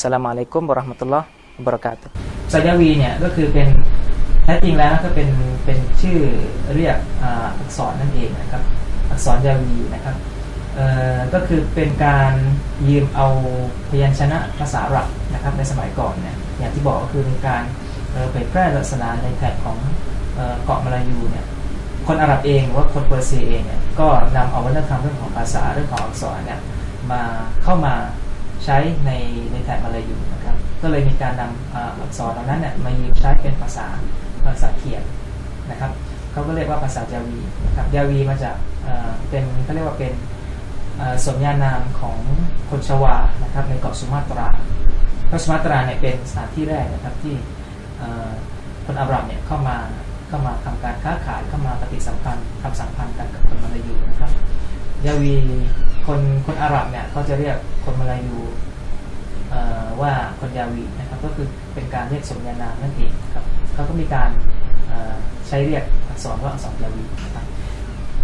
สลามุอะลัยกุมบรหมะตุลลอฮ์บรากาตุซายาวีเนี่ยก็คือเป็นแท้จริงแล้วก็เป็นเป็นชื่อเรียกอักษรนั่นเองนะครับ อักษรยาวีนะครับก็คือเป็นการยืมเอาพยัญชนะภาษาอาหรับนะครับในสมัยก่อนเนี่ยอย่างที่บอกก็คือเป็นการเผยแพร่ศาสนาในแถบของเอ่อเกาะมาลายูเนี่ยคนอาหรับเองหรือว่าคนเปอร์เซียเองเนี่ยก็นำเอาวัฒนธรรมเรื่องของภาษาเรื่องของอักษรเนี่ยมาเข้ามา ใช้ในในแถบมาลายูนะครับ ก็เลยมีการนำอักษรเหล่านั้นเนี่ยมายืมใช้เป็นภาษาภาษาเขียนนะครับเขาก็เรียกว่าภาษาจาวีนะครับยาวีมาจากเป็นเขาเรียกว่าเป็นสมญานามของคนชวานะครับในเกาะสุมาตราเพราะสุมาตราเนี่ยเป็นสถานที่แรกนะครับที่เอ่อคนอาหรับเนี่ยเข้ามาเข้ามาทำการค้าขายเข้ามาปฏิสัมพันธ์ทำสัมพันธ์กันกับคนมาลายูนะครับยาวี คนคนอาหรับเนี่ยเขาจะเรียกคนมาลายูว่าคนยาวีนะครับก็คือเป็นการเรียกสมญานามนั่นเองครับเขาก็มีการใช้เรียกอักษรว่าอักษรยาวีนะครับ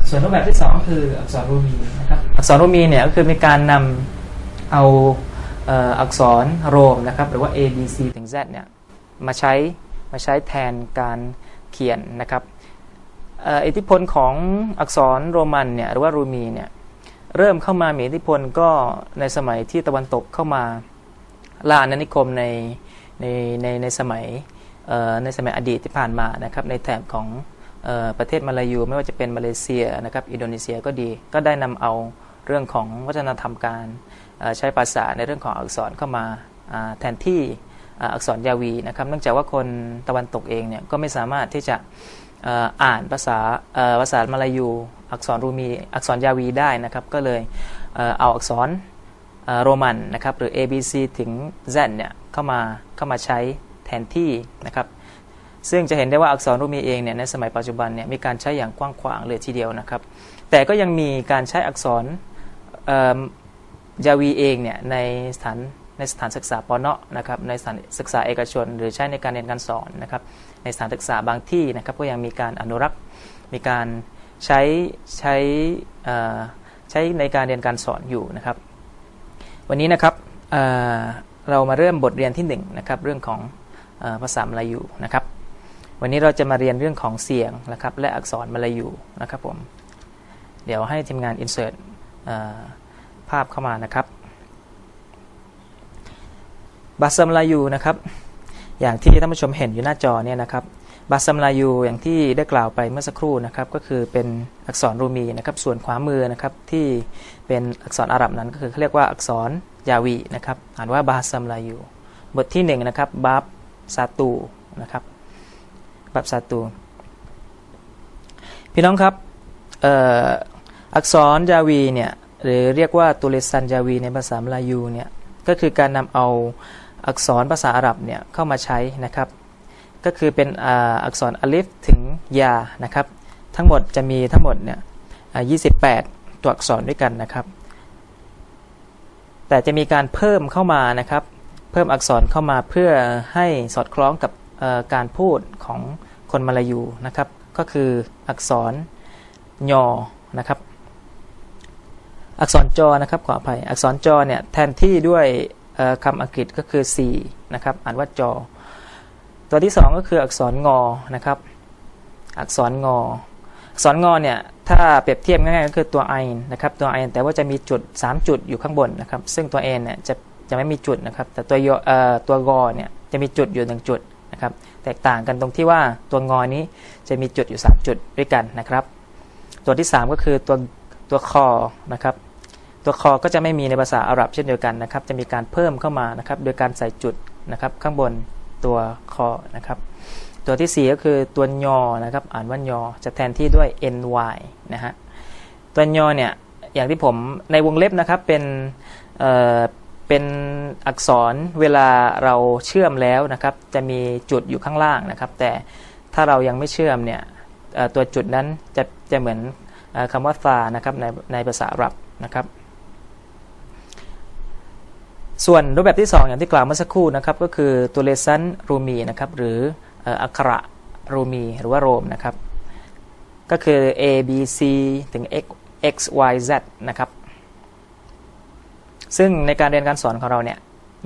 ส่วนรูปแบบที่สองคืออักษรรูมีนะครับอักษรรูมีเนี่ยก็คือมีการนำเอาเอ่ออักษรโรมนะครับหรือว่า A B C ถึง Z เนี่ยมาใช้มาใช้แทนการเขียนนะครับอิทธิพลของอักษรโรมันเนี่ยหรือว่ารูมีเนี่ย เริ่มเข้ามามีอิทธิพลก็ในสมัยที่ตะวันตกเข้ามาล่าอาณานิคมในในในในสมัยในสมัยอดีตที่ผ่านมานะครับในแถบของออประเทศมาลายูไม่ว่าจะเป็นมาเลเซียนะครับอินโดนีเซียก็ดีก็ได้นำเอาเรื่องของวัฒนธรรมการใช้ภาษาในเรื่องของอักษรเข้ามาแทนที่อักษรยาวีนะครับเนื่องจากว่าคนตะวันตกเองเนี่ยก็ไม่สามารถที่จะ อ่านภาษาภาษามาลายู อักษรรูมีอักษรยาวีได้นะครับ ก็เลยเอาอักษรโรมันนะครับหรือ A B C ถึง Z เนี่ยเข้ามาเข้ามาใช้แทนที่นะครับซึ่งจะเห็นได้ว่าอักษรรูมีเองเนี่ยในสมัยปัจจุบันเนี่ยมีการใช้อย่างกว้างขวางเลยทีเดียวนะครับ แต่ก็ยังมีการใช้อักษรยาวีเองเนี่ยในสถาน ในสถานศึกษาปเนาะนะครับในสถานศึกษาเอกชน หรือใช้ในการเรียนการสอนนะครับในสถานศึกษาบางที่นะครับก็ยังมีการอนุรักษ์มีการใช้ใช้ใช้ในการเรียนการสอนอยู่นะครับ วันนี้นะครับเเรามาเริ่มบทเรียนที่1นะครับเรื่องของภาษามลายูนะครับ วันนี้เราจะมาเรียนเรื่องของเสียงนะครับและอักษรมลายูนะครับผมเดี๋ยวให้ทีมงาน insert เอ่อภาพเข้ามานะครับ บาสมลายูนะครับ อย่างที่ท่านผู้ชมเห็นอยู่หน้าจอเนี่ยนะครับบาซัมลายูอย่างที่ได้กล่าวไปเมื่อสักครู่นะครับก็คือเป็นอักษรรูมีนะครับส่วนขวามือนะครับที่เป็นอักษรอาหรับนั้นก็คือเขาเรียกว่าอักษรยาวีนะครับอ่านว่าบาซัมลายูบทที่1นงนะครับบับซาตูนะครับบับซาตู พี่น้องครับเอ่ออักษรยาวีเนี่ยหรือเรียกว่าตุเลซันยาวีในภาษามลายูเนี่ยก็คือการนำเอา อักษรภาษาอาหรับเนี่ยเข้ามาใช้นะครับ ก็คือเป็นอาอักษรอลิฟถึงยานะครับ ทั้งหมดจะมีทั้งหมดเนี่ยอ่า28ตัวอักษรด้วยกันนะครับ แต่จะมีการเพิ่มเข้ามานะครับ เพิ่มอักษรเข้ามาเพื่อให้สอดคล้องกับอ่อการพูดของคนมาลายูนะครับ ก็คืออักษรยอนะครับอักษรจอนะครับขออภัยอักษรจอเนี่ยแทนที่ด้วย คำอังกฤษก็คือ C นะครับ อ่านว่าจอ ตัวที่ 2 ก็คืออักษรงอนะครับ อักษรงอ อักษรงอเนี่ย ถ้าเปรียบเทียบง่ายๆก็คือตัว i นะครับ ตัว i แต่ว่าจะมีจุด 3 จุดอยู่ข้างบนนะครับ ซึ่งตัว n เนี่ยจะจะไม่มีจุดนะครับ แต่ตัวยอเอ่อตัวกอเนี่ยจะมีจุดอยู่หนึ่งจุดนะครับ แตกต่างกันตรงที่ว่าตัวงอนี้จะมีจุดอยู่ 3 จุดด้วยกันนะครับ ตัวที่ 3 ก็คือตัวตัวคอนะครับ ตัวคอก็จะไม่มีในภาษาอาหรับเช่นเดียวกันนะครับ จะมีการเพิ่มเข้ามานะครับ โดยการใส่จุดนะครับ ข้างบนตัวคอนะครับ ตัวที่ 4 ก็คือตัวยอนะครับ อ่านว่ายอจะแทนที่ด้วย ny นะฮะ ตัวยอเนี่ย อย่างที่ผมในวงเล็บนะครับ เป็นเอ่อเป็นอักษรเวลาเราเชื่อมแล้วนะครับ จะมีจุดอยู่ข้างล่างนะครับ แต่ถ้าเรายังไม่เชื่อมเนี่ยตัวจุดนั้นจะจะเหมือนคำว่าฟานะครับในในภาษาอาหรับนะครับ ส่วนรูปแบบที่ 2 อย่างที่กล่าวเมื่อสักครู่นะครับก็คือตัวเลซันรูมีนะครับหรืออักระรูมีหรือว่าโรมนะครับก็คือ A B C ถึง X X Y Z นะครับซึ่งในการเรียนการสอนของเราเนี่ย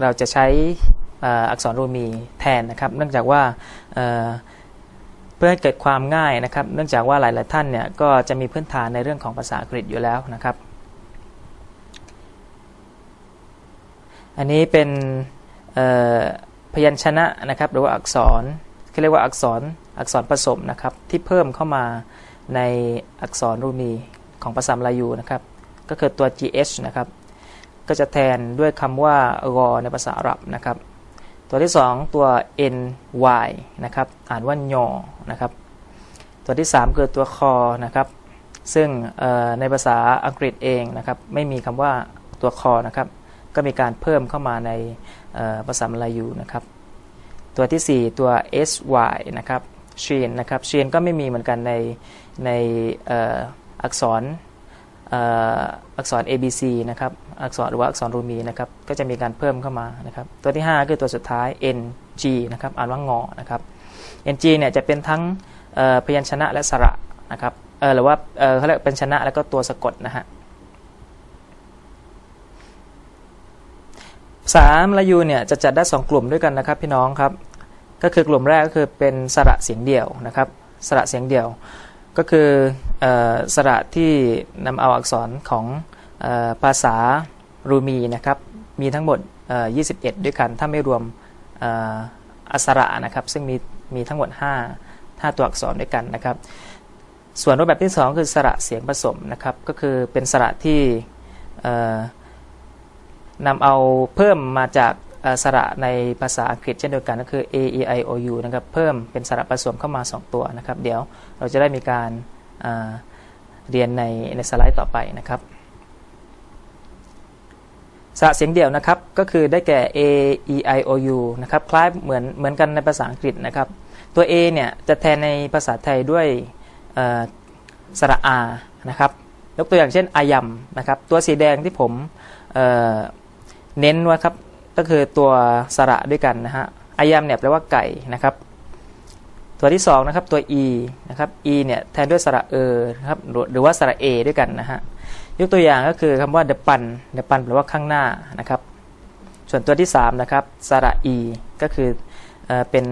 เราจะใช้อ,อ,อักษรรูมีแทนนะครับเนื่องจากว่าเเพื่อให้เกิดความง่ายนะครับ เนื่องจากว่าหลาย ๆ ท่านเนี่ยก็จะมีพื้นฐานในเรื่องของภาษาอังกฤษอยู่แล้วนะครับ อันนี้เป็นพยัญชนะนะครับหรือว่าอักษรเขาเรียกว่าอักษรอักษรผสมนะครับที่เพิ่มเข้ามาในอักษรรูมีของภาษาลายูนะครับก็คือตัว gh นะครับก็จะแทนด้วยคำว่ารอในภาษาอาหรับนะครับตัวที่ 2 ตัว ny นะครับอ่านว่ายอนะครับตัวที่ 3 คือตัวคอนะครับซึ่งในภาษาอังกฤษเองนะครับไม่มีคำว่าตัวคอนะครับ ก็มีการเพิ่มเข้ามาในภาษามลายูนะครับ ตัวทีสี่ 4 ตัว sy นะครับเชียนนะครับเชียนก็ไม่มีเหมือนกันในในอ,อ,อักษรอักษร ABC นะครับอักษรหรือว่าอักษรรูมีนะครับก็จะมีการเพิ่มเข้ามานะครับตัวที่ 5 คือตัวสุดท้าย ng นะครับอ่านว่างอนะครับ ng เนี่ยจะเป็นทั้งพยัญชนะและสระนะครับหรือว่าเขาเรียกเป็นชนะแล้วก็ตัวสะกดนะฮะ สามลายูเนี่ยจะจัดได้2กลุ่มด้วยกันนะครับ พี่น้องครับ ก็คือกลุ่มแรกก็คือเป็นสระเสียงเดี่ยวนะครับ สระเสียงเดี่ยว ก็คือออสระที่นำเอาอักษรของออภาษารูมีนะครับ มีทั้งหมด 21 ด้วยกัน ถ้าไม่รวมอัสระนะครับ ซึ่งมีมีทั้งหมด 5 5 ตัวอักษรด้วยกันนะครับ ส่วนรูปแบบที่ 2 คือสระเสียงผสมนะครับ ก็คือเป็นสระที่ นำเอาเพิ่มมาจากสระในภาษาอังกฤษเช่นเดียวกันก็คือ a e i o u นะครับเพิ่มเป็นสระผสมเข้ามา 2 ตัวนะครับ เดี๋ยวเราจะได้มีการาเรียนในในสไลด์ต่อไปนะครับสระเสียงเดี่ยวนะครับก็คือได้แก่ a e i o u นะครับคล้ายเหมือนเหมือนกันในภาษาอังกฤษนะครับ ตัว a เนี่ยจะแทนในภาษาไทยด้วยสระ r นะครับยกตัวอย่างเช่นอายัมนะครับตัวสีแดงที่ผม เน้นไว้ครับก็คือตัวสระด้วยกันนะฮะอายัมเนี่ยแปลว่าไก่นะครับ ตัวที่2นะครับตัว e นะครับ e เนี่ยแทนด้วยสระเออนะครับหรือว่าสระ a ด้วยกันนะฮะยกตัวอย่างก็คือคำว่า the pan the pan แปลว่าข้างหน้านะครับ ส่วนตัวที่3นะครับสระ e ก็คือเอเป็น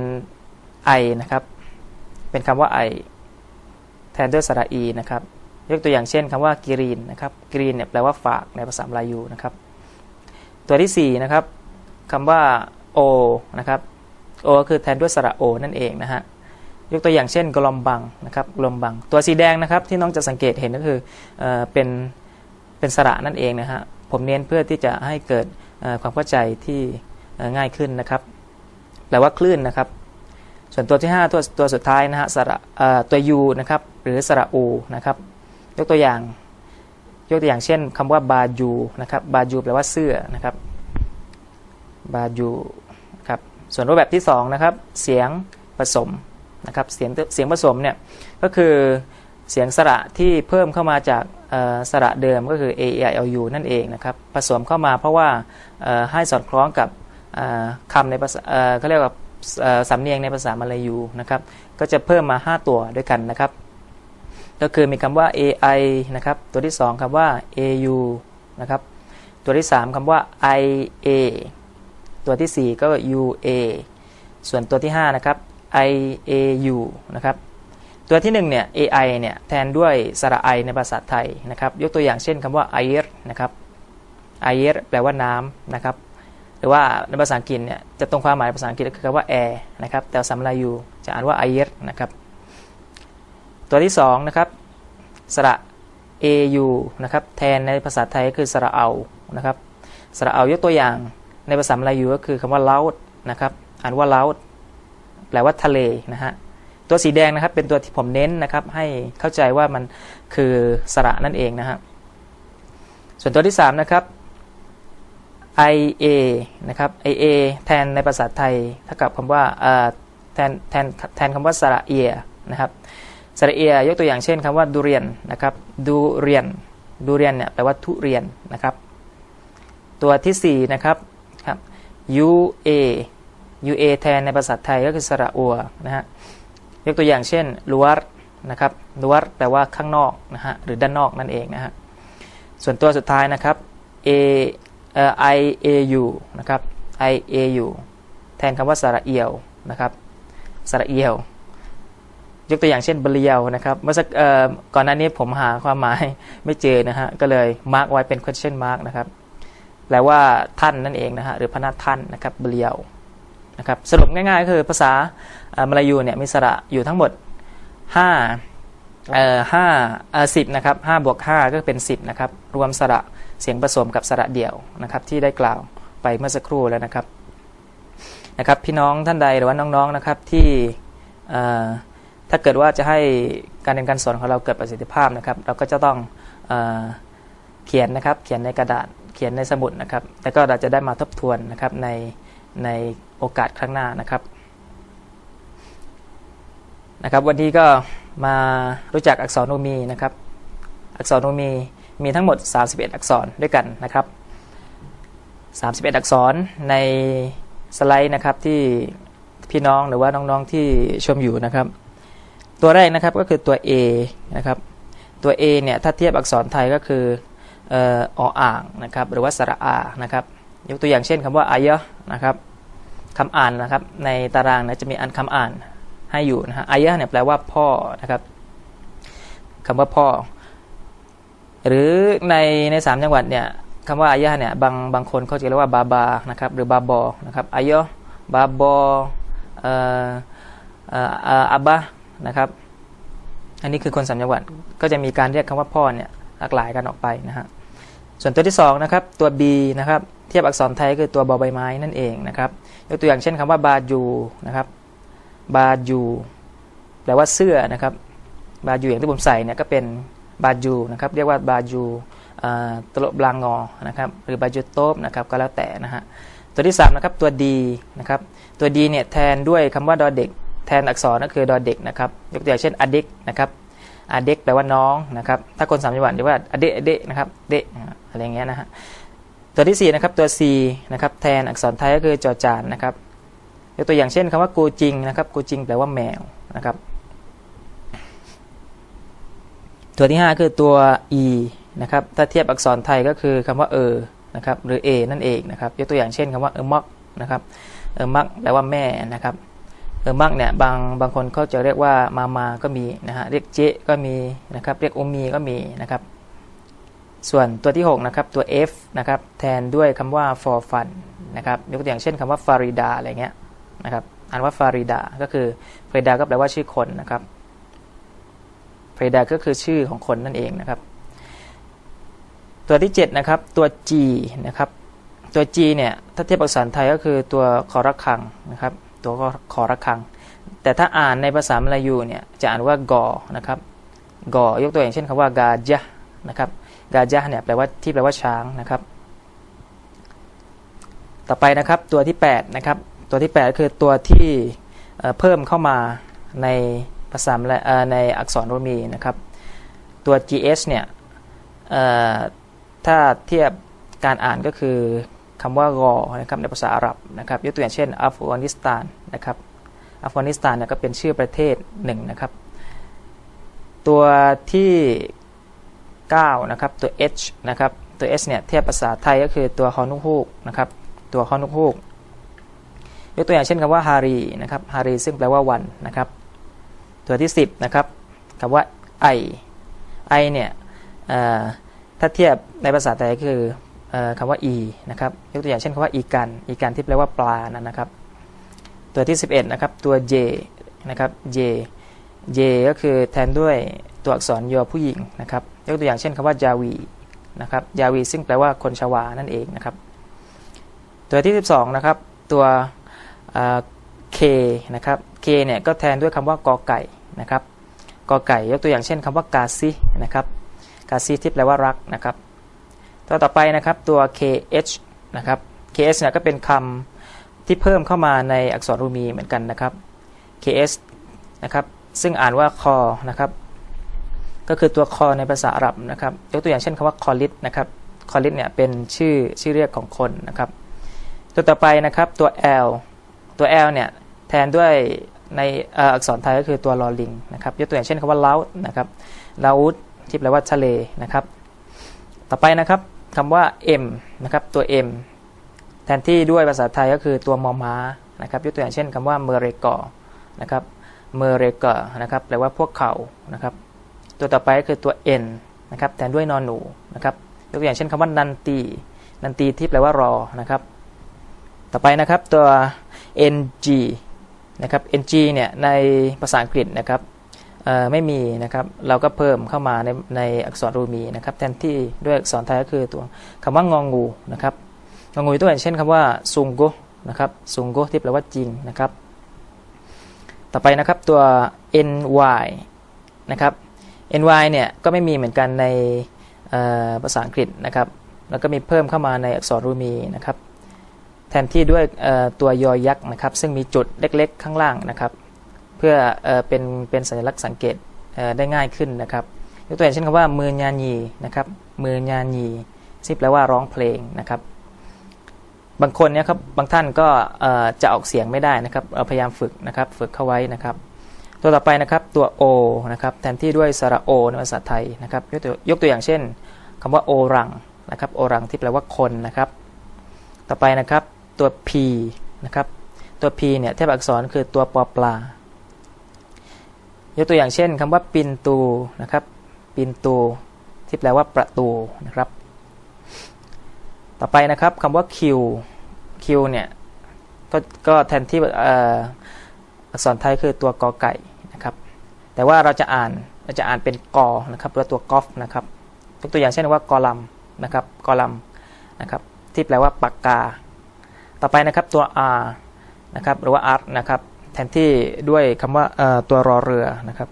i นะครับ เป็นคำว่า i แทนด้วยสระ e นะครับยกตัวอย่างเช่นคำว่า green นะครับ green เนี่ยแปลว่าฝากในภาษามลายูนะครับ ตัวที่4นะครับคำว่า o นะครับ o ก็คือแทนด้วยสระ o นั่นเองนะฮะยกตัวอย่างเช่นกลอมบังนะครับกลอมบัง ตัวสีแดงนะครับที่น้องจะสังเกตเห็นก็คือเออเป็นเป็นสระนั่นเองนะฮะผมเน้นเพื่อที่จะให้เกิดความเข้าใจที่ง่ายขึ้นนะครับแปลว่าคลื่นนะครับ ส่วนตัวที่ 5 ตัวตัวสุดท้ายนะฮะสระตัว u นะครับหรือสระ u นะครับ ยกตัวอย่าง ยกตัวอย่างเช่นคำว่าบาจูนะครับบาจูแปลว่าเสื้อนะครับบาจูครับส่วนรูปแบบที่2นะครับเสียงผสมนะครับเสียงเสียงผสมเนี่ยก็คือเสียงสระที่เพิ่มเข้ามาจากสระเดิมก็คือ a e i o u นั่นเองนะครับผสมเข้ามาเพราะว่าให้สอดคล้องกับคำในภาษาเขาเรียกว่าสำเนียงในภาษามาลายูนะครับก็จะเพิ่มมา 5 ตัวด้วยกันนะครับ ก็คือมีคำว่า AI นะครับ ตัวที่ 2คำว่า AU นะครับ ตัวที่ 3คำว่า IA ตัวทีสี่ 4 ก็ UA ส่วนตัวที่ 5 นะครับ IAU นะครับ ตัวที่1เนี่ย AI เนี่ยแทนด้วยสระ I ในภาษาไทยนะครับ ยกตัวอย่างเช่นคำว่า air นะครับ air แปลว่าน้ำนะครับ หรือว่าในภาษาอังกฤษเนี่ยจะตรงความหมายภาษาอังกฤษก็คือคำว่า air นะครับ แต่สำลายูจะอ่านว่า air นะครับ ตัวที่2นะครับสระ au นะครับแทนในภาษาไทยก็คือสระเอานะครับสระเอายกตัวอย่างในภาษามลายูก็คือคำว่า laut นะครับอ่านว่า laut แปลว่าทะเลนะฮะตัวสีแดงนะครับเป็นตัวที่ผมเน้นนะครับให้เข้าใจว่ามันคือสระนั่นเองนะฮะส่วนตัวที่ 3 นะครับ ia นะครับ ia แทนในภาษาไทยเท่ากับคำว่าแทนแทนแทนคำว่าสระเอียนะครับ สระเอียยกตัวอย่างเช่นคำว่าดูเรียนนะครับดูเรียนดูเรียนเนี่ยแปลว่าทุเรียนนะครับ ตัวที่4นะครับครับ ua ua แทนในภาษาไทยก็คือสระอัวนะฮะยกตัวอย่างเช่นลัวรนะครับลัวรแปลว่าข้างนอกนะฮะหรือด้านนอกนั่นเองนะฮะส่วนตัวสุดท้ายนะครับ a เอ่อ i a u นะครับ i a u แทนคำว่าสระเอียวนะครับสระเอียว ยกตัวอย่างเช่นเบลียวนะครับเมื่อสักก่อนหน้านี้ผมหาความหมายไม่เจอนะฮะก็เลยมาร์กไว้เป็น question mark นะครับแปลว่าท่านนั่นเองนะฮะหรือพนักท่านนะครับเบลียวนะครับสรุปง่ายๆก็คือภาษามลายูเนี่ยมีสระอยู่ทั้งหมด5เอ่อห้าเอ่อสิบนะครับห้าบวกห้าก็เป็นสิบนะครับรวมสระเสียงผสมกับสระเดี่ยวนะครับที่ได้กล่าวไปเมื่อสักครู่แล้วนะครับนะครับพี่น้องท่านใดหรือว่าน้องๆนะครับที่ ถ้าเกิดว่าจะให้การเรียนการสอนของเราเกิดประสิทธิภาพนะครับ เราก็จะต้องเอเขียนนะครับ เขียนในกระดาษ เขียนในสมุดนะครับแล้วก็เราจะได้มาทบทวนนะครับในในโอกาสครั้งหน้านะครับ นะครับ วันนี้ก็มารู้จักอักษรโนมีนะครับ อักษรโนมีมีทั้งหมด 31 อักษรด้วยกันนะครับ 31 อักษรในสไลด์นะครับที่พี่น้องหรือว่าน้องๆที่ชมอยู่นะครับ ตัวแรกนะครับก็คือตัว A นะครับ ตัว A เนี่ยถ้าเทียบอักษรไทยก็คืออออ่างนะครับหรือว่าสระอานะครับยกตัวอย่างเช่นคำว่าอายะนะครับคำอ่านนะครับในตารางนะจะมีอันคำอ่านให้อยู่นะฮะอายะเนี่ยแปลว่าพ่อนะครับคำว่าพ่อ หรือในในสามจังหวัดเนี่ยคำว่าอายะเนี่ยบางบางคนเขาจะเรียกว่าบาบานะครับหรือบาบอนะครับอายะบาบอเอ่ออ่ออับบะ นะครับ อันนี้คือคนสามจังหวัดก็จะมีการเรียกคำว่าพ่อเนี่ยหลากหลายกันออกไปนะฮะส่วนตัวที่2นะครับตัว B นะครับเทียบอักษรไทยคือตัวบอใบไม้นั่นเองนะครับยกตัวอย่างเช่นคำว่าบาจูนะครับบาจูแปลว่าเสื้อนะครับบาจูอย่างที่ผมใส่เนี่ยก็เป็นบาจูนะครับเรียกว่าบาจูตลบลางงอนะครับหรือบาจูโตบนะครับก็แล้วแต่นะฮะตัวที่3นะครับตัวดีนะครับตัวดีเนี่ยแทนด้วยคำว่าดอเด็ก แทนอักษรก็คือดอเด็กนะครับ ยกตัวอย่างเช่นอเด็กนะครับอเด็กแปลว่าน้องนะครับ ถ้าคนสามจังหวัดเรียกว่าอเดอเดนะครับเดอะไรเงี้ยนะฮะตัวที่ 4 นะครับ ตัว C นะครับ แทนอักษรไทยก็คือจอจานนะครับ ยกตัวอย่างเช่นคำว่ากูจริงนะครับ กูจริงแปลว่าแมวนะครับ ตัวที่ 5 คือตัว e นะครับ ถ้าเทียบอักษรไทยก็คือคำว่าเออ นะครับ หรือ a นั่นเองนะครับ ยกตัวอย่างเช่นคำว่าเออมักนะครับ เออมักแปลว่าแม่นะครับ เออมักเนี่ยบางบางคนเขาจะเรียกว่ามามาก็มีนะฮะเรียกเจก็มีนะครับ เรียกอุมีก็มีนะครับ ส่วนตัวที่ 6 นะครับ ตัว f นะครับ แทนด้วยคำว่า for fun นะครับยกตัวอย่างเช่นคำว่าฟาริดาอะไรเงี้ยนะครับอ่านว่าฟาริดาก็คือฟาริดาก็แปลว่าชื่อคนนะครับฟาริดาก็คือชื่อของคนนั่นเองนะครับ ตัวที่ 7 นะครับ ตัว G นะครับ ตัว G เนี่ยถ้าเทียบอักษรไทยก็คือตัวคอรักคังนะครับ ตัวก็คอรักคัง แต่ถ้าอ่านในภาษามลายูเนี่ยจะอ่านว่ากอนะครับกอยกตัวอย่างเช่นคำว่ากาจานะครับกาจาเนี่ยแปลว่าที่แปลว่าช้างนะครับ ต่อไปนะครับตัวที่8นะครับตัวที่ 8 คือตัวที่เพิ่มเข้ามาในภาษาในอักษรโรมีนะครับ ตัว gs เนี่ยถ้าเทียบการอ่านก็คือ คำว่ารอนะครับในภาษาอาหรับนะครับยกตัวอย่างเช่นอัฟกานิสถานนะครับอัฟกานิสถานเนี่ยก็เป็นชื่อประเทศหนึ่งนะครับ ตัวที่9นะครับตัว h นะครับตัว h เนี่ยเทียบภาษาไทยก็คือตัวฮอนุฮูกนะครับตัวฮอนุฮูกยกตัวอย่างเช่นคำว่าฮารีนะครับฮารีซึ่งแปลว่าวันนะครับตัวที่ 10นะครับคำว่าไอไอเนี่ยถ้าเทียบในภาษาไทยคือ คำว่าอีนะครับยกตัวอย่างเช่นคำว่าอีกันอีกันที่แปลว่าปลานั่นนะครับ ตัวที่ 11นะครับตัว j นะครับ j j ก็คือแทนด้วยตัวอักษรยอผู้หญิงนะครับยกตัวอย่างเช่นคำว่าจาวีนะครับจาวีซึ่งแปลว่าคนชวานั่นเองนะครับ ตัวที่ 12นะครับตัวเคนะครับเคเนี่ยก็แทนด้วยคำว่ากอไก่นะครับกอไก่ยกตัวอย่างเช่นคำว่ากาซินะครับกาซิที่แปลว่ารักนะครับ ตัวต่อไปนะครับตัว kh นะครับ kh เนี่ยก็เป็นคำที่เพิ่มเข้ามาในอักษรรูมีเหมือนกันนะครับ kh นะครับซึ่งอ่านว่าคอนะครับก็คือตัวคอในภาษาอาหรับนะครับยกตัวอย่างเช่นคำว่าคอลิดนะครับคอลิดเนี่ยเป็นชื่อชื่อเรียกของคนนะครับตัวต่อไปนะครับตัว l ตัว L เนี่ยแทนด้วยในอักษรไทยก็คือตัวลอลิงนะครับยกตัวอย่างเช่นคำว่าเลานะครับลาอุดที่แปลว่าทะเลนะครับ ต่อไปนะครับ คำว่า M นะครับตัว M แทนที่ด้วยภาษาไทยก็คือตัวมอม้านะครับยกตัวอย่างเช่นคำว่าเมเรกอนะครับเมเรกอนะครับแปลว่าพวกเขานะครับ ตัวต่อไปก็คือตัว n นะครับแทนด้วยนอนหนูนะครับยกตัวอย่างเช่นคำว่านันตีนันตีที่แปลว่ารอนะครับ ต่อไปนะครับตัว ng นะครับ ng เนี่ยในภาษาอังกฤษนะครับ ไม่มีนะครับ เราก็เพิ่มเข้ามาในในอักษรรูมีนะครับ แทนที่ด้วยอักษรไทยก็คือตัวคำว่างองูนะครับงองูตัวอย่างเช่นคำว่าซุงโกนะครับซุงโกที่แปลว่าจริงนะครับ ต่อไปนะครับตัว ny นะครับ ny เนี่ยก็ไม่มีเหมือนกันในภาษาอังกฤษนะครับ แล้วก็มีเพิ่มเข้ามาในอักษรรูมีนะครับ แทนที่ด้วยตัวยอยักษ์นะครับ ซึ่งมีจุดเล็กๆ ข้างล่างนะครับ เพื่อเป็นเป็นสัญลักษณ์สังเกตได้ง่ายขึ้นนะครับยกตัวอย่างเช่นคำว่ามือญาญีนะครับมือญาญีซึ่แปลว่าร้องเพลงนะครับบางคนเนี่ยครับบางท่านก็จะออกเสียงไม่ได้นะครับเราพยายามฝึกนะครับฝึกเข้าไว้นะครับ ตัวต่อไปนะครับตัว O นะครับแทนที่ด้วยสระโอในภาษาไทยนะครับยกตัวยกตัวอย่างเช่นคำว่าโอรังนะครับโอรังที่แปลว่าคนนะครับ ต่อไปนะครับตัว P นะครับตัว P เนี่ยเทียบอักษรคือตัวปอปลา ยกตัวอย่างเช่นคำว่าปินตูนะครับ ปินตู ที่แปลว่าประตูนะครับ ต่อไปนะครับคำว่า Q Q เนี่ยก็ก็แทนที่อักษรไทยคือตัวกอไก่นะครับ แต่ว่าเราจะอ่านเราจะอ่านเป็นกอนะครับหรือตัวกอฟนะครับยกตัวอย่างเช่นว่ากอลัมนะครับกอลัมนะครับ ที่แปลว่าปากกา ต่อไปนะครับตัว r นะครับหรือว่า r นะครับ ทนที่ด้วยคำว่าตัวรอเรือนะครับ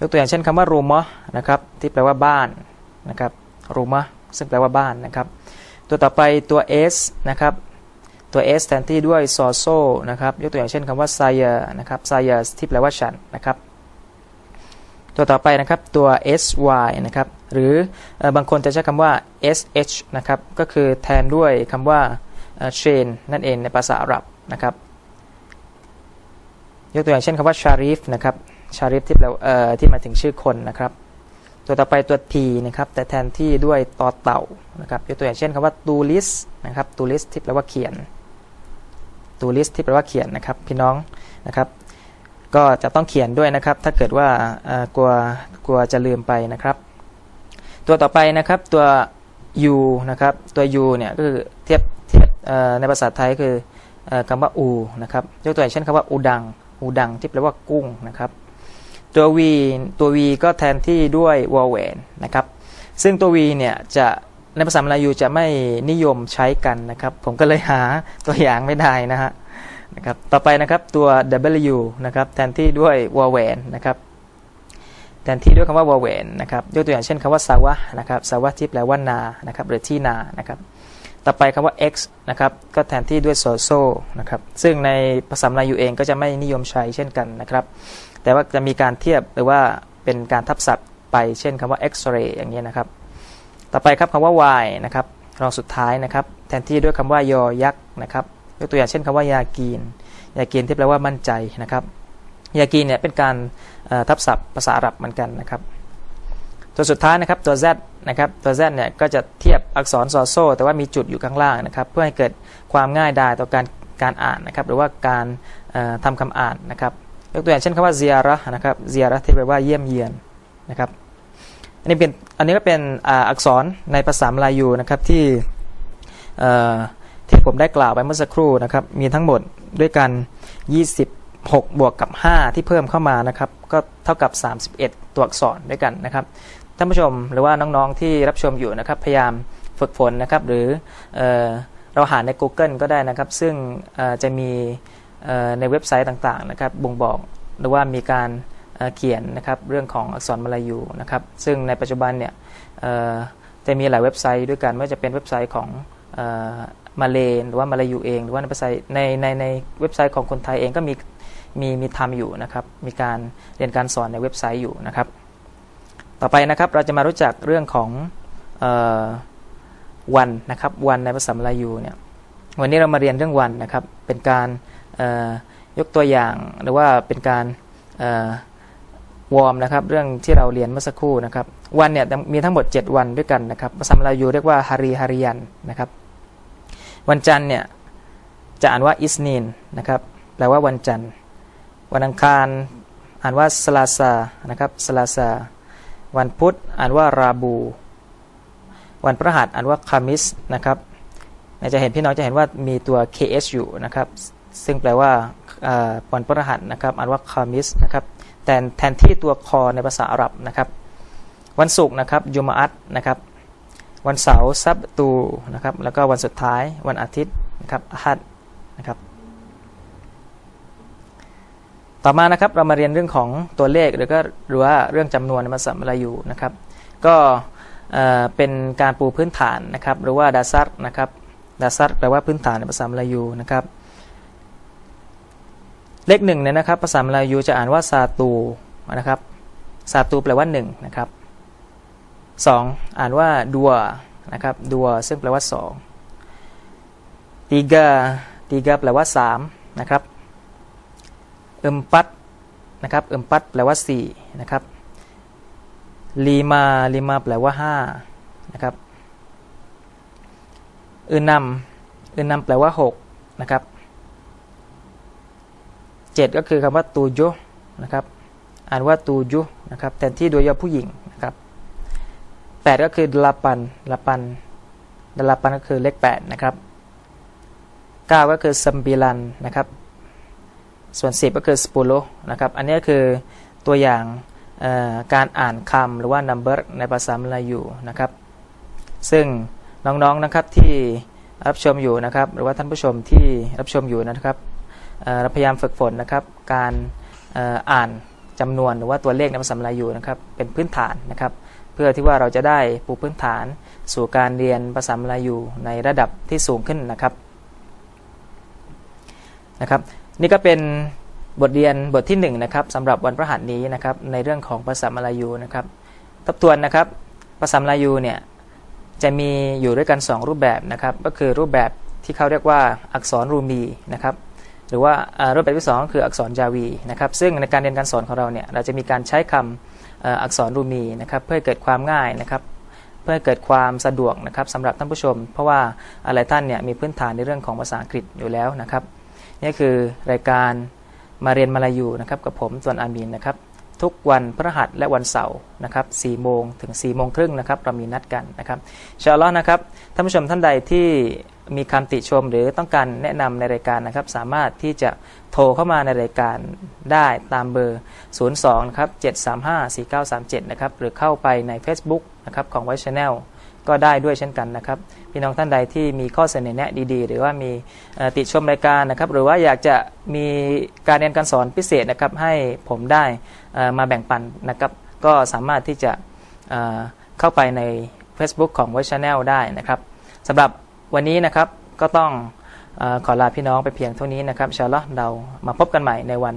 ยกตัวอย่างเช่นคำว่ารูมะนะครับที่แปลว่าบ้านนะครับรูมะซึ่งแปลว่าบ้านนะครับ ตัวต่อไปตัว s นะครับตัว s แทนที่ด้วยซอโซนะครับยกตัวอย่างเช่นคำว่า s ยนะครับไซเ r ที่แปลว่าฉันนะครับ ตัวต่อไปนะครับตัว sy นะครับหรือบางคนจะใช้คำว่า sh นะครับก็คือแทนด้วยคำว่าเชนนั่นเองในภาษาอาหรับนะครับ ยกตัวอย่างเช่นคำว่าชาริฟนะครับชาริฟที่แปลที่หมายถึงชื่อคนนะครับ ตัวต่อไปตัว t นะครับ แต่แทนที่ด้วยตอเต่านะครับยกตัวอย่างเช่นคำว่าตูลิสนะครับตูลิสที่แปลว่าเขียนตูลิสที่แปลว่าเขียนนะครับ พี่น้องนะครับ ก็จะต้องเขียนด้วยนะครับ ถ้าเกิดว่ากลัวกลัวจะลืมไปนะครับ ตัวต่อไปนะครับตัว u นะครับตัว u เนี่ยก็คือเทียบในภาษาไทยคือคำว่าอูนะครับยกตัวอย่างเช่นคำว่าอูดัง อูดังที่แปลว่ากุ้งนะครับตัว v ตัว v ก็แทนที่ด้วยวอลเวนนะครับซึ่งตัว v เนี่ยจะในภาษามลายูจะไม่นิยมใช้กันนะครับ ผมก็เลยหาตัวอย่างไม่ได้นะฮะนะครับต่อไปนะครับตัว w นะครับแทนที่ด้วยวอลเวนนะครับแทนที่ด้วยคำว่าวอลเวนนะครับยกตัวอย่างเช่นคำว่าสาวะนะครับสาวะที่แปลว่านานะครับหรือที่นานะครับ ต่อไปคำว่า x นะครับ ก็แทนที่ด้วย so so นะครับ ซึ่งในภาษาลายูเองก็จะไม่นิยมใช้เช่นกันนะครับ แต่ว่าจะมีการเทียบหรือว่าเป็นการทับศัพท์ไป เช่นคำว่า x-ray อย่างนี้นะครับ ต่อไปครับคำว่า y นะครับรองสุดท้ายนะครับ แทนที่ด้วยคำว่ายอยักษ์นะครับ ยกตัวอย่างเช่นคำว่ายากีน ยากีนที่แปลว่ามั่นใจนะครับ ยากีนเนี่ยเป็นการทับศัพท์ภาษาอาหรับเหมือนกันนะครับ ตัวสุดท้ายนะครับตัว z นะครับตัว z เนี่ยก็จะเทียบอักษรซอโซ แต่ว่ามีจุดอยู่ข้างล่างนะครับ เพื่อให้เกิดความง่ายดายต่อการการอ่านนะครับ หรือว่าการทำคำอ่านนะครับ ยกตัวอย่างเช่นคำว่าเซียระนะครับเซียระที่แปลว่าเยี่ยมเยียนนะครับ อันนี้เป็นอันนี้ก็เป็นอักษรในภาษามลายูนะครับที่ที่ผมได้กล่าวไปเมื่อสักครู่นะครับ มีทั้งหมดด้วยกัน 26 บวกกับ 5 ที่เพิ่มเข้ามานะครับ ก็เท่ากับ 31 ตัวอักษรด้วยกันนะครับ ท่านผู้ชมหรือว่าน้องๆที่รับชมอยู่นะครับ พยายามฝึกฝนนะครับ หรือเอเราหาใน Google ก็ได้นะครับ ซึ่งจะมีในเว็บไซต์ต่างๆนะครับ บ่งบอกหรือว่ามีการเขียนนะครับเรื่องของอักษรมาลายูนะครับ ซึ่งในปัจจุบันเนี่ยจะมีหลายเว็บไซต์ด้วยกันไม่ว่าจะเป็นเว็บไซต์ของมาเลนหรือว่ามาลายูเอง หรือว่าในเว็บไซต์ในในในเว็บไซต์ของคนไทยเองก็มีมีมีทำอยู่นะครับ มีการเรียนการสอนในเว็บไซต์อยู่นะครับ ต่อไปนะครับเราจะมารู้จักเรื่องของวันนะครับวันในภาษามลายูเนี่ยวันนี้เรามาเรียนเรื่องวันนะครับเป็นการยกตัวอย่างหรือว่าเป็นการวอร์มนะครับเรื่องที่เราเรียนเมื่อสักครู่นะครับวันเนี่ยมีทั้งหมด 7 วันด้วยกันนะครับภาษามลายูเรียกว่าฮารีฮาริยันนะครับวันจันทร์เนี่ยจะอ่านว่าอิสนีนนะครับแปลว่าวันจันทร์ วันอังคารอ่านว่าสลาซานะครับสลาซา วันพุธอ่านว่าราบู วันพฤหัสอ่านว่าคามิสนะครับจะเห็นพี่น้องจะเห็นว่ามีตัว KS อยู่นะครับ ซึ่งแปลว่าวันพฤหัสนะครับอ่านว่าคามิสนะครับแต่แทนที่ตัวคอในภาษาอาหรับนะครับ วันศุกร์นะครับยุมาอัตนะครับ วันเสาร์ซับตูนะครับ แล้วก็วันสุดท้ายวันอาทิตย์นะครับอาฮัดนะครับ ต่อมานะครับเรามาเรียนเรื่องของตัวเลขหรือก็หรือว่าเรื่องจำนวนในภาษามลายูนะครับ ก็เป็นการปูพื้นฐานนะครับ หรือว่าดาซัตนะครับดาซัตแปลว่าพื้นฐานในภาษามลายูนะครับ เลขหนึ่งเนี่ยนะครับภาษามลายูจะอ่านว่าซาตูนะครับซาตูแปลว่าหนึ่งนะครับสองอ่านว่าดัวนะครับดัวซึ่งแปลว่าสองตีกาตีกาแปลว่าสามนะครับ เอิมปัตนะครับเอิมปัตแปลว่าสี่นะครับลีมาลีมาแปลว่าห้านะครับอืนนำอืนนำแปลว่าหกนะครับเจ็ดก็คือคำว่าตูยุนะครับอ่านว่าตูยุนะครับแทนที่โดยยอผู้หญิงนะครับแปดก็คือดลาปันดลาปันดลาปันก็คือเลขแปดนะครับเก้าก็คือซัมบิลันนะครับ ส่วน 10 ก็คือสปูโลนะครับ อันนี้คือตัวอย่างการอ่านคำหรือว่า number ในภาษามลายูนะครับ ซึ่งน้องๆนนะครับที่รับชมอยู่นะครับ หรือว่าท่านผู้ชมที่รับชมอยู่นะครับเราพยายามฝึกฝนนะครับ การอ่านจำนวนหรือว่าตัวเลขในภาษามลายูนะครับเป็นพื้นฐานนะครับ เพื่อที่ว่าเราจะได้ปูพื้นฐานสู่การเรียนภาษามลายูในระดับที่สูงขึ้นนะครับ นะครับ นี่ก็เป็นบทเรียนบทที่1นนะครับสำหรับวันพฤหัสนี้นะครับ ในเรื่องของภาษามลายูนะครับ ทบทวนนะครับภาษามลายูเนี่ยจะมีอยู่ด้วยกัน 2 รูปแบบนะครับ ก็คือรูปแบบที่เขาเรียกว่าอักษรรูมีนะครับ หรือว่ารูปแบบที่ 2 ก็คืออักษรจาวีนะครับ ซึ่งในการเรียนการสอนของเราเนี่ยเราจะมีการใช้คำอักษรรูมีนะครับ เพื่อเกิดความง่ายนะครับ เพื่อเกิดความสะดวกนะครับสำหรับท่านผู้ชม เพราะว่าอะไรท่านเนี่ยมีพื้นฐานในเรื่องของภาษาอังกฤษอยู่แล้วนะครับ นี่คือรายการมาเรียนมาลายูนะครับกับผมส่วนอามีนนะครับ ทุกวันพระหัสและวันเสาร์นะครับ4โมงถึง4โมงครึ่งนะครับเรามีนัดกันนะครับชาลอนะครับท่านผู้ชมท่านใดที่มีคำติชมหรือต้องการแนะนำในรายการนะครับ สามารถที่จะโทรเข้ามาในรายการได้ตามเบอร์ 02 ครับ 7354937 นะครับ หรือเข้าไปใน Facebook นะครับของไวชแนล ก็ได้ด้วยเช่นกันนะครับ พี่น้องท่านใดที่มีข้อเสนอแนะดีๆ หรือว่ามีติดชมรายการนะครับ หรือว่าอยากจะมีการเรียนการสอนพิเศษนะครับ ให้ผมได้มาแบ่งปันนะครับ ก็สามารถที่จะเข้าไปใน Facebook ของ v o i c e Channel ได้นะครับสำหรับวันนี้นะครับก็ต้องอขอลาพี่น้องไปเพียงเท่านี้นะครับชาลอเรามาพบกันใหม่ในวัน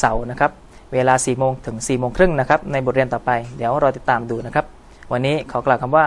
เสาร์นะครับ เวลา 4 โมงถึง 4 โมงครึ่งนะครับ ในบทเรียนต่อไป เดี๋ยวรอติดตามดูนะครับ วันนี้ขอกล่าวคำว่า